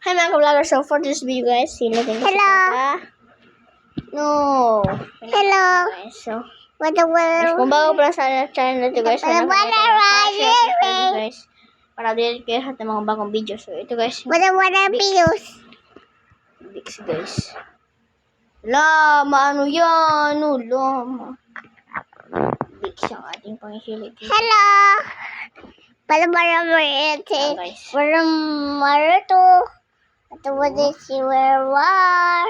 Hi mga vlogger, so for this video guys, sino din Hello. No. Hello. Guys, so, What the guys, world? kung bago pa lang sa channel na ito guys, wala, ko, wala. guys. Para update kayo sa mga bagong video. So ito guys, yung What the the views? Bix guys. Lama, ano yan? Ano, lama. Bix ang ating panghihilig. Hello. Para para marete. Ah, guys. Para marato. At what is your war?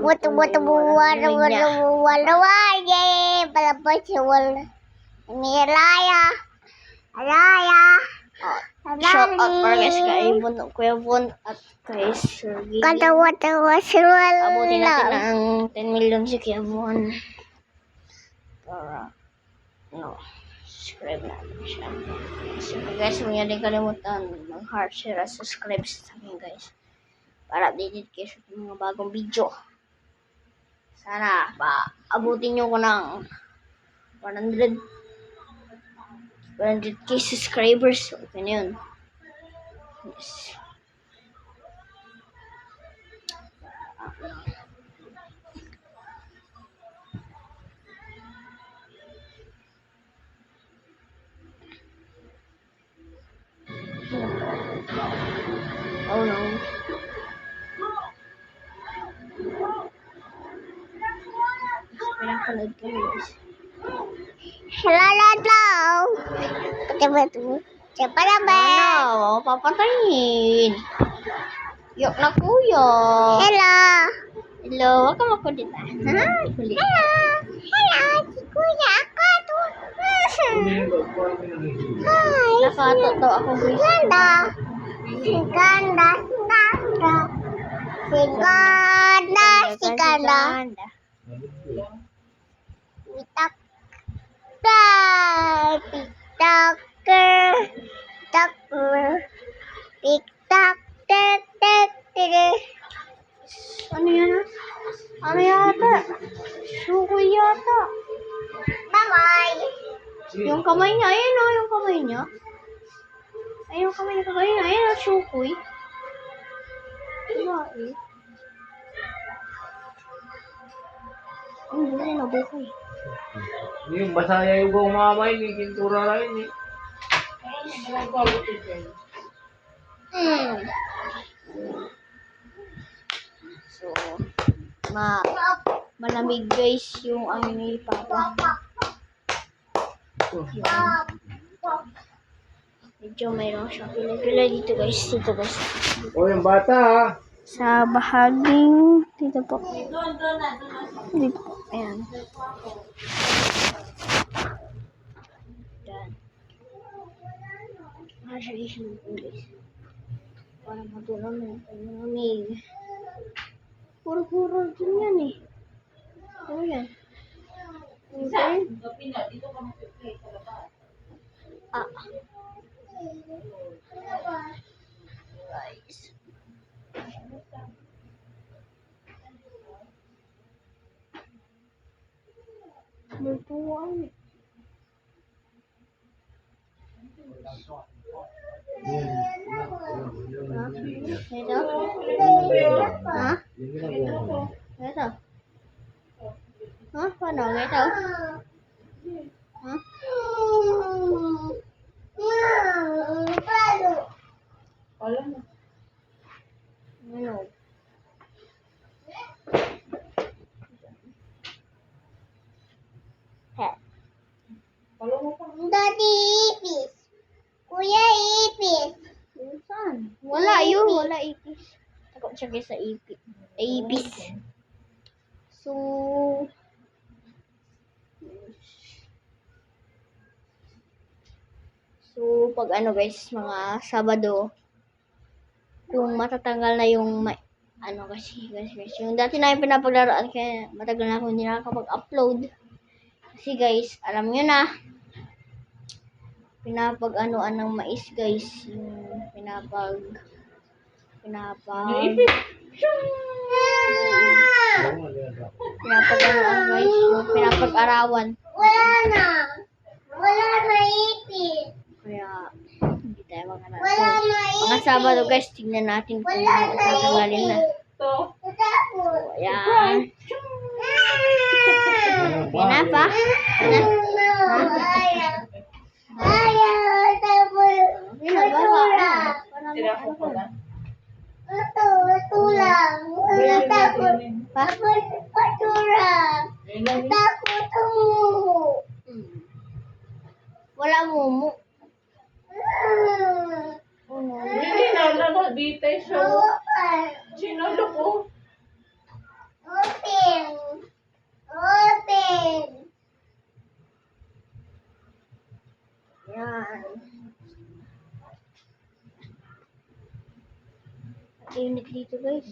What the what the what what what what yeah. Para pa si wal. Ni Raya. Raya. Shout out para kay Von, Kuya Von at kay Sir Gigi. Kata what the what si wal. Abutin natin ng 10 million si Kuya Von. Para, no, subscribe natin siya. So guys, huwag niyo din kalimutan mag-heart, share, at subscribe sa akin guys. Para updated kayo sa mga bagong video. Sana, pa, abutin niyo ko ng 100 100k subscribers. Okay na. Yes. Pinapanood ko guys. Hello, hello. Kata what tu? Siapa nama? Ano? Papatayin. Yok na kuya. Hello. Hello, wag ka makulit ah. Ha? Kulit. Hello. Hello, si Kuya ako tu. Hai. Nakatoto ako guys. Ganda. Si ganda, si ganda. Si ganda, si ganda. Tak. Pitaker. Taker. Pitak. Tek, tek, tek. Ano yan? Ano yata? Sukoy yata. Bye-bye. Yung kamay niya, ayun oh, yung kamay niya. Ayun yung kamay niya, niya, ayun oh, sukoy. Diba eh? Ang buhay na buhay. Yung basaya yung buong mamay, may kintura lang yun eh. Mm. So, ma malamig guys yung ano ni Papa. Medyo mayroon siyang pila-pila dito guys. Dito guys. O yung bata ha. Sa bahaging dito po. Dito po. Ayan. Yan. Ah, siya isang guys. Para matulong ng panglamig. Puro-puro din yan eh. Ano yan? Okay. Ah. Lutuan. Ha? Ito? Ha? Ito? Ha? Paano? Ito? Ha? Ano? He. Daddy Ipis. Kuya Ipis. Saan? Wala yun. Wala ipis. Takot siya guys sa ipis. Ipis. So, So, pag ano guys, mga Sabado, kung matatanggal na yung may, ano kasi guys, guys, yung dati na yung pinapaglaruan kaya matagal na ako hindi nakakapag-upload. Kasi guys, alam nyo na, pinapag anuan ng mais guys, yung pinapag, pinapag, pinapag anuan guys, yung pinapag-arawan. Wala na. Wala na ipis. Kaya, hindi tayo mga Wala na Mga Sabado guys, tignan natin kung tatanggalin na. Ito. Ayan. Yan na pa. Yan na. Ayaw. Ayaw. Ito. Ito lang. Tapos. Patura. Tapos. tumuho. Hmm. Wala mumu. Hindi na nakabita siya. Sinalo ko. Open. Yan. Init dito guys.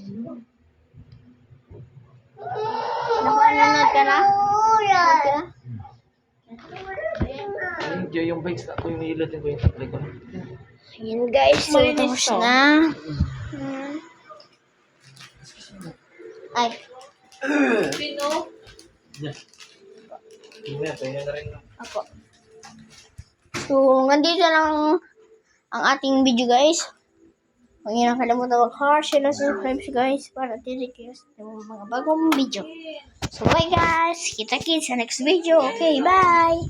Ka na? Nanood ka na? Enjoy yung bikes na ko yung ilatin ko yung tatlay ko. Ayan guys, so tapos na. Hmm. Ay, Sino? Yan. Na, tayo na rin. ako. So, nandito lang ang ating video guys. Huwag niyo na kalimutan mag-heart, share, and subscribe guys para tinig kayo sa mga bagong video. So, bye guys! Kita-kits sa next video. Okay, bye!